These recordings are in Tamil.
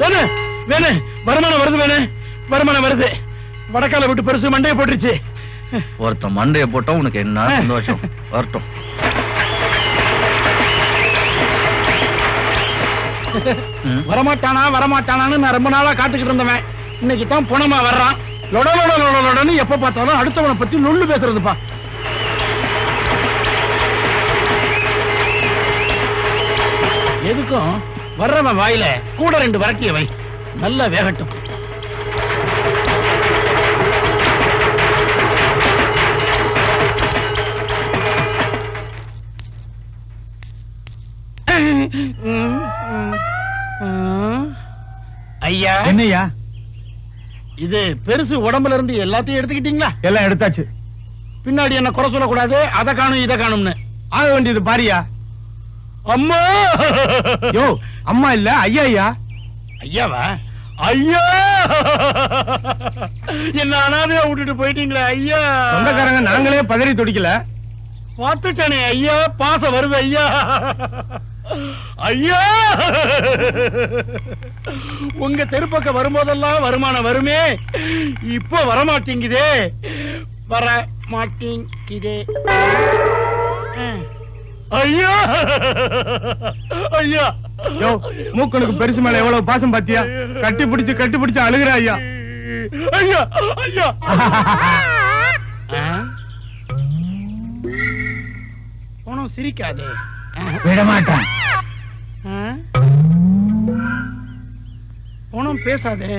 வேணு வேணு வருமானம் வருது வேணு. வருமானம் வருது. வடக்கால விட்டு பெருசு மண்டையை போட்டுருச்சு. ஒருத்தன் மண்டைய போட்டா உனக்கு என்ன சந்தோஷம்? வரட்டும். வரமாட்டானா வரமாட்டானான்னு நான் ரொம்ப நாளா காத்துக்கிட்டு இருந்தவன். இன்னைக்கு தான் புனமா வர்றான். லொட லொட லொட லொடன்னு எப்ப பார்த்தாலும் அடுத்தவனை பத்தி நொல்லு பேசுறதுப்பா. எதுக்கும்? வர்றவன் வாயில கூட ரெண்டு வரட்டிய வை. நல்லா வேகட்டும். ஐயா. என்னய்யா? இது பெருசு உடம்புல இருந்து எல்லாத்தையும் எடுத்துக்கிட்டீங்களா? எல்லாம் எடுத்தாச்சு. பின்னாடி என்ன குறை சொல்லக்கூடாது? அதை காணும் இதை காணும்னு. ஆக வேண்டியது பாரியா? அம்மா! யோ அம்மா இல்ல ஐயா ஐயா. ஐயாவா? ஐயா! என்ன அனாதையா விட்டுட்டு போயிட்டீங்களே ஐயா. சொந்தக்காரங்க நாங்களே பதறி துடிக்கல. பார்த்துட்டானே ஐயா. பாசம் வருது ஐயா. ஐயா! உங்க தெருப்பக்கம் வரும்போதெல்லாம் வருமானம் வருமே. இப்ப வரமாட்டேங்குதே. வர மாட்டேங்குதே. ஐயா! ஐயா! யோ மூக்கனுக்கு பெருசு மேல எவ்வளவு பாசம் பாத்தியா? கட்டி பிடிச்சு கட்டி பிடிச்சு அழுகுற ஐயா. ஐயா! ஐயா! போனோம் சிரிக்காதே. விட மாட்டான் போனோம் பேசாதே.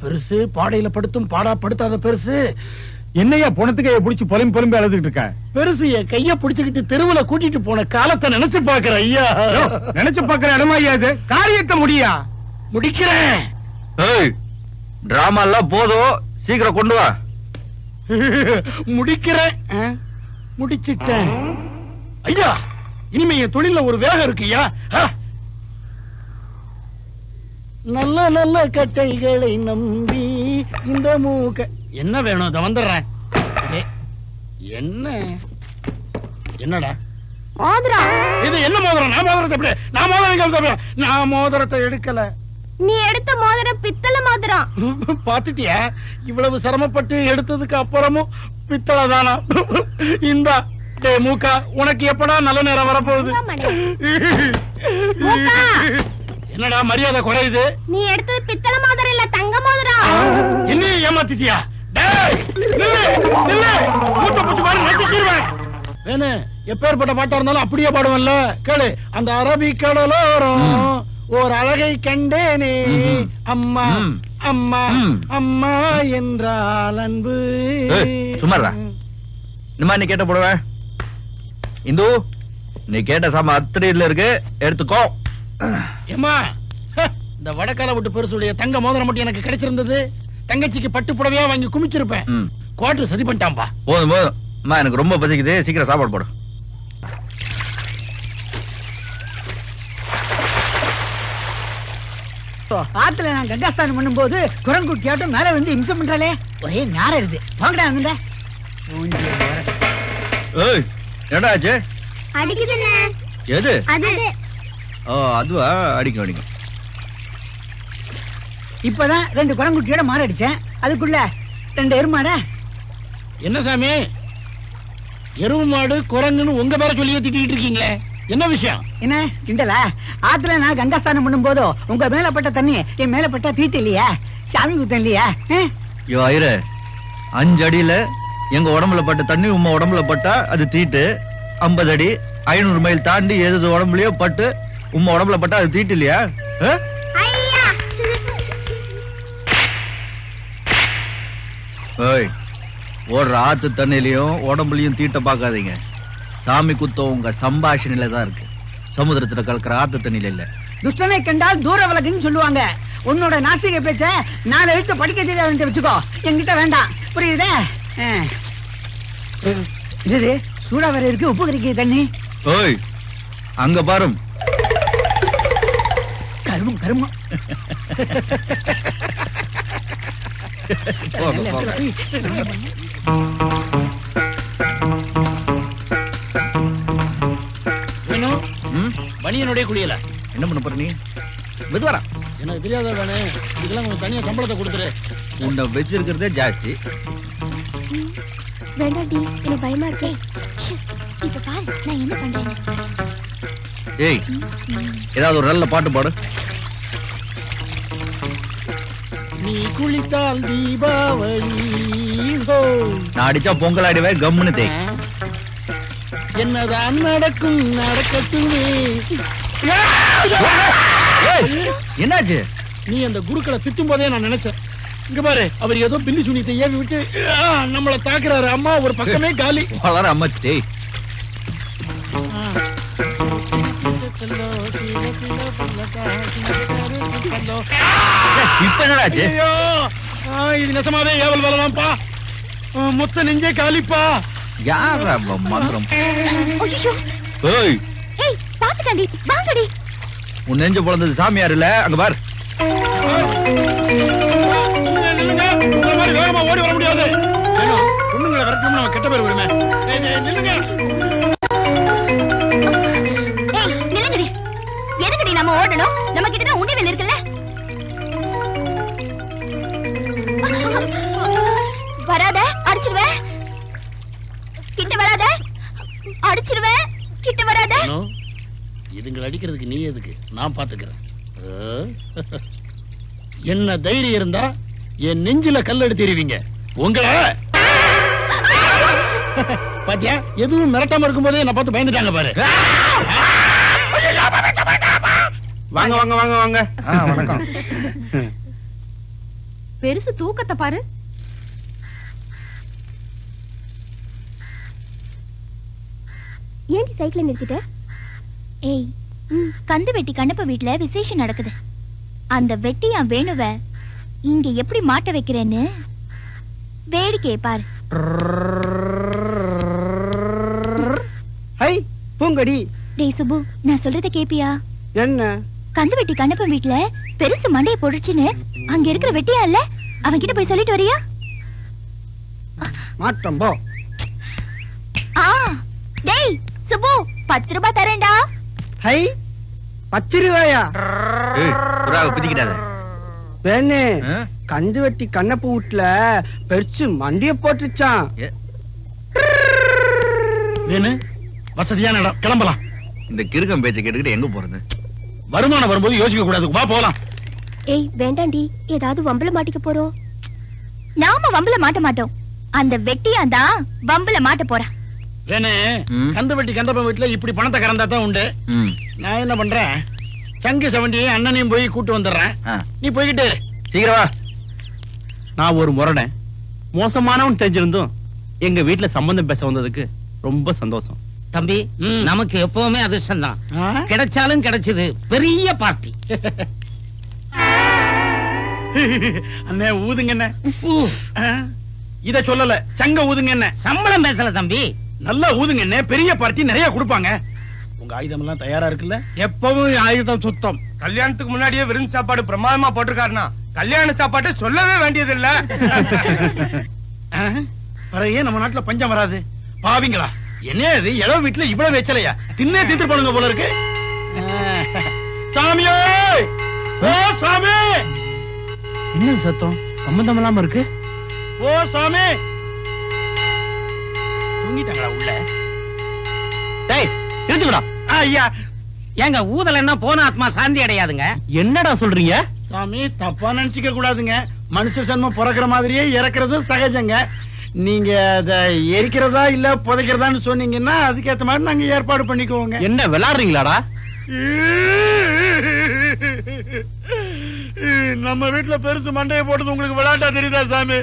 பெருசு பாடையில படுத்தும் பாடா படுத்தாத பெருசு. என்னய்யா புணத்துக்கு பிடிச்சு பொலம்பி பொலம்பி அழுதுட்டு இருக்க? பெருசு என் கைய பிடிச்சுக்கிட்டு தெருவுல கூட்டிட்டு போன காலத்தை நினைச்சு பாக்குற ஐயா. நினைச்சு பாக்குற இடமா ஐயா இது? காரியத்தை முடியா? முடிக்கிறேன். டிராமா எல்லாம் போதும் சீக்கிரம் கொண்டு வா. முடிக்கிறேன். முடிச்சிட்டேன். ஐயா இனிமே என் தொழில ஒரு வேகம் இருக்குயா. நல்ல நல்ல கட்டைகளை நம்பி இந்த மூக்க என்ன வேணும்? இத வந்துடுறேன். என்ன? என்னடா? மோதிரம். இது என்ன மோதிரம்? நான் மோதிரத்தை எப்படி நான் மோதிரம் எடுத்தேன்? நான் மோதிரத்தை எடுக்கல. நீ எடுத்த மோதிரம் பித்தள மோதிரம். பாத்துட்டியா இவ்வளவு சிரமப்பட்டு எடுத்ததுக்கு அப்புறமும் பித்தளை தானா? இந்தா. டே மூக்கா உனக்கு எப்படா நல்ல நேரம் வரப்போகுது. என்னடா மரியாதை குறையுது? நீ எடுத்தது பித்தள மோதிரம் இல்ல தங்க மோதிரம். என்னையும் ஏமாத்திட்டியா? எப்பேற்பட்ட பாட்டா இருந்தாலும் அப்படியே பாடுவன்ல கேளு அந்த அரபி கடலோரம். ஓர் அழகை கண்டேனே. அம்மா. அம்மா. அம்மா என்றால் அன்பு இருடா. இனிமா நீ கேட்ட போடுவ இந்து நீ கேட்ட சாம அத்திரியில இருக்கு எடுத்துக்கோ ஏம்மா ஹ, இந்த வடக்கால விட்டு பெருசுடைய தங்க மோதிரம் மட்டும் எனக்கு கிடைச்சிருந்தது தங்கச்சிக்கு பட்டு புடவையா வாங்கி குமிச்சிருப்பேன். ம். கோட்டர் சதி பண்ணிட்டான்பா. போதும் போதும். அம்மா எனக்கு ரொம்ப பசிக்குது. சீக்கிரம் சாப்பாடு போடு. ஆத்துல நான் கங்காஸ்தானம் பண்ணும்போது குரங்குட்டியாட்டம் மேல வந்து இம்சம் பண்றாளே. ஒரே நேரம் இருக்கு. வாங்கடா அங்க ஏய் என்னடா ஆச்சு? அடிக்குதுண்ணே. எது? அது. ஓ அதுவா? அடிக்கும் அடிக்கும். இப்பதான் ரெண்டு குரங்குட்டியோட மாற அடிச்சேன் அதுக்குள்ள ரெண்டு எருமாட. என்ன சாமி? எருவு மாடு குரங்குன்னு உங்க பேர சொல்லி திட்டிட்டு இருக்கீங்களே. என்ன விஷயம்? என்ன கிண்டலா? ஆத்துல நான் கங்காஸ்தானம் பண்ணும்போதோ உங்க மேலப்பட்ட தண்ணி என் மேலப்பட்ட தீட்டு இல்லையா? சாமி குத்தம் இல்லையா? ஆ? ஐயோ ஐயரு அஞ்சு அடியில எங்க உடம்புல பட்ட தண்ணி உம்ம உடம்புல பட்டா அது தீட்டு. ஐம்பது அடி ஐநூறு மைல் தாண்டி எது உடம்புலயோ பட்டு உம்ம உடம்புல பட்டா அது தீட்டு இல்லையா? ஏய் ஓடுற ஆத்து தண்ணிலையும் உடம்புலயும் தீட்ட பார்க்காதீங்க. சாமி குத்தம் உங்க சம்பாஷணையில தான் இருக்கு. சமுத்திரத்துல கலக்கிற ஆத்து தண்ணியில இல்ல. துஷ்டனை கண்டால் தூர விலகுன்னு சொல்லுவாங்க. உன்னோட நாசிக பேச்ச நாலு எழுத்து படிக்க தெரியாதுன்னு வச்சுக்கோ. என்கிட்ட வேண்டாம். புரியுதே. இது சூடா வேற இருக்கு உப்பு கறிக்க தண்ணி? ஓய் அங்க பாரும். கருமம் கருமம். போங்க, போங்க. பனியனுடைய குளியல என்ன பண்ண போற நீ? மெதுவாரா எனக்கு தெரியாத வேணே இதெல்லாம் கொஞ்சம் தனியா சம்பளத்தை கொடுத்துரு. உன்னை வச்சிருக்கிறதே ஜாஸ்தி. வேண்டாண்டி எனக்கு பயமா இருக்கே. ஷ், இப்ப பாரு நான் என்ன பண்றேன் ஏய் ஏதாவது ஒரு நல்ல பாட்டு பாடு. நீ குளித்தால் தீபாவளி. நான் அடிச்சா பொங்கல் ஆடிவே கம்முன்னு தேய். என்னதான் நடக்கும் நடக்கட்டுமே. என்னாச்சு? நீ அந்த குருக்களை திட்டும் போதே நான் நினைச்சேன். இங்க பாரு அவர் ஏதோ பில்லி சுனித்தை ஏவி விட்டு நம்மள தாக்குறாரு. அம்மா ஒரு பக்கமே காலி. வளர அம்மா தேய். இப்ப என்னடாச்சு இது நெசமாவே ஏவல் வரலாம்ப்பா மொத்த நெஞ்சே காலிப்பா. யாரா மந்திரம்? ஏய். ஏய் வாங்கடி. உன் நெஞ்சு பிறந்தது சாமியார் இல்ல? அங்க பார். ஓடி வர முடியாது. நம்ம கெட்ட பேர் வருமே. ஏய், ஏய், நில்லுங்க. நம்ம கிட்ட தான் உண்டிவெல் இருக்குல்ல? வராத அடிச்சிருவேன் கிட்ட வராத அடிச்சிருவேன் கிட்ட வராத. இதுங்களை அடிக்கிறதுக்கு நீ எதுக்கு? நான் பாத்துக்கிறேன்? என்ன தைரியம் இருந்தா என் நெஞ்சில கல் எடுத்திருவீங்க உங்களை! பாத்தியா? எதுவும் மிரட்டாம இருக்கும்போதே என்ன பார்த்து பயந்துட்டாங்க பாரு. வாங்க வாங்க வாங்க வாங்க. வணக்கம். பெருசு தூக்கத்தை பாரு. ஏன் சைக்கிள் நிறுத்திட்ட? ஏய் கந்து வெட்டி கண்ணப்ப வீட்ல விசேஷம் நடக்குது. அந்த வெட்டியா வேணுவ இங்க எப்படி மாட்ட வைக்கிறேன்னு? வேடிக்கையை பாரு. ஹை பூங்கடி டேய் சுப்பு நான் சொல்றத கேப்பியா? என்ன? கந்து வெட்டி கண்ணப்ப வீட்ல பெருசு மண்டைய போடுச்சுன்னு அங்க இருக்கிற வெட்டியா இல்ல அவன்கிட்ட போய் சொல்லிட்டு வரியா? மாற்றம் போ. ஆ டேய் சுப்பு பத்து ரூபாய் தரேன்டா. ஹை பத்து ரூபாயா? பிதிக்கிட்டாத வேணே? கந்து வெட்டி கண்ணப்பு வீட்டுல பெருசு மண்டிய போட்டுச்சான் வசதியான இடம். கிளம்பலாம். இந்த கிறுக்கம் பேச்சை கேட்டுக்கிட்டு எங்க போறது? வருமானம் வரும்போது யோசிக்க கூடாது வா போலாம். ஏய் வேண்டாண்டி. ஏதாவது வம்பல மாட்டிக்க போறோம். நாம வம்பல மாட்ட மாட்டோம். அந்த வெட்டியான் தான் வம்பல மாட்ட போறான். வேணு. கந்து வெட்டி கந்தப்ப வீட்டுல இப்படி பணத்தை கறந்தா தான் உண்டு. நான் என்ன பண்றேன்? சங்கு செவண்டியும் அண்ணனையும் போய் கூட்டு வந்துடுறேன். நீ போய்கிட்டு சீக்கிரம் வா. நான் ஒரு முரடன். மோசமானவன் தெரிஞ்சிருந்தும் எங்க வீட்டுல சம்பந்தம் பேச வந்ததுக்கு ரொம்ப சந்தோஷம். தம்பி. நமக்கு எப்பவுமே அதிர்ஷ்டம் தான்? கிடைச்சாலும் கிடைச்சது பெரிய பார்ட்டி அண்ணே ஊதுங்க என்ன இத சொல்லல சங்க ஊதுங்க என்ன சம்பளம் பேசல தம்பி. நல்லா ஊதுங்க என்ன பெரிய பார்ட்டி நிறைய கொடுப்பாங்க. உங்க ஆயுதம் எல்லாம் தயாரா இருக்குல்ல? எப்பவும் ஆயுதம் சுத்தம். கல்யாணத்துக்கு முன்னாடியே விருந்து சாப்பாடு பிரமாதமா போட்டிருக்காருனா கல்யாண சாப்பாடு சொல்லவே வேண்டியது இல்ல நம்ம நாட்டுல பஞ்சம் வராது? பாவிங்களா? என்ன இது? இளவு வீட்டுல இவ்வளவு வெச்சலையா தின்னே தீத்து போடுங்க போல இருக்கு. ஆ. சாமியே ஓ சாமி! என்ன சத்தம்? சம்பந்தம் இல்லாம இருக்கு. ஓ சாமி! தூங்கிட்டாங்களா உள்ள? டேய் நிறுத்துக்கடா ஐயா ஏங்க ஊதல் என்ன போன ஆத்மா சாந்தி அடையாதுங்க? என்னடா சொல்றீங்க? சாமி தப்பா நினைச்சுக்க கூடாதுங்க. மனுஷ சன்மம் பிறக்கிற மாதிரியே இறக்குறது சகஜங்க. நீங்க அத எரிக்கிறதா இல்ல புதைக்கிறதான்னு சொன்னீங்கன்னா அதுக்கேத்த மாதிரி நாங்க ஏற்பாடு பண்ணிக்குவோங்க. என்ன விளையாடுறீங்களாடா நம்ம வீட்டுல பெருசு மண்டையை போட்டது உங்களுக்கு விளையாட்டா தெரியுதா சாமி?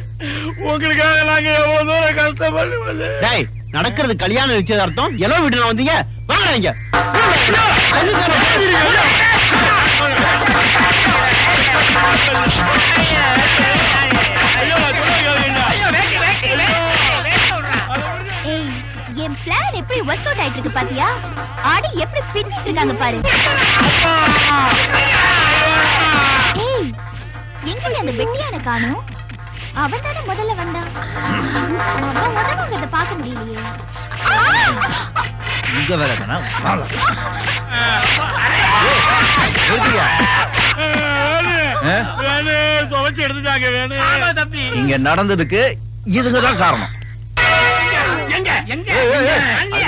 உங்களுக்காக நாங்க எவ்வளவு தூரம் கஷ்டப்படுவது டேய் நடக்கிறது கல்யாண நிச்சயதார்த்தம். எவ்வளவு வீட்டுல வந்தீங்க வாங்கடா இங்க ஒர்க் அவுட் ஆயிட்டு இருக்கு பாத்தியா? ஆடி எப்படி பின்னிட்டு இருக்காங்க பாரு. ஏய் எங்க அந்த வெட்டியான காணோம். அவன் தானே முதல்ல வந்தான். அவன் உதவுங்கிறத பார்க்க முடியலையே! இங்க வேற இங்க நடந்ததுக்கு இதுங்க தான் காரணம்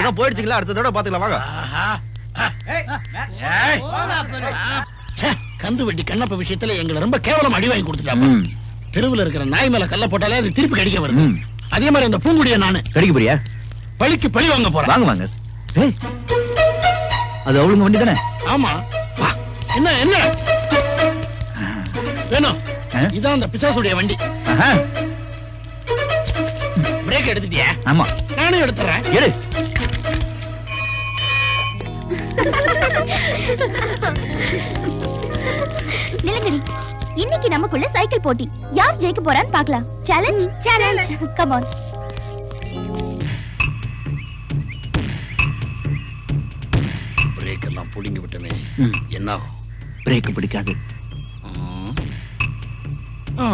அதுதான் போயிடுச்சுங்களா? அடுத்த தடவை பாத்துக்கலாம் வாங்க. கந்து வெட்டி கண்ணப்ப விஷயத்துல எங்களை ரொம்ப கேவலம் அடி வாங்கி கொடுத்துட்டாப்பா. ம், தெருவுல இருக்கிற நாய் மேல கல்ல போட்டாலே அது திருப்பி கடிக்க வருது. அதே மாதிரி அந்த பூங்குடிய நானு. கடிக்க போறியா? பழிக்கு பழி வாங்க போறேன் வாங்க வாங்க. அது அவளுங்க வண்டி தானே? ஆமா. என்ன என்ன? வேணும்? இதான் அந்த பிசாசுடைய வண்டி. பிரேக் எடுத்துட்டியா? ஆமா. நானும் எடுத்துறேன். எடு. நிலங்கரி இன்னைக்கு நமக்குள்ள சைக்கிள் போட்டி. யார் ஜெயிக்க போறான்னு பார்க்கலாம். Challenge challenge come on break எல்லாம் புடிங்கி விட்டனே ம். என்ன பிரேக் பிடிக்காது. ஆ.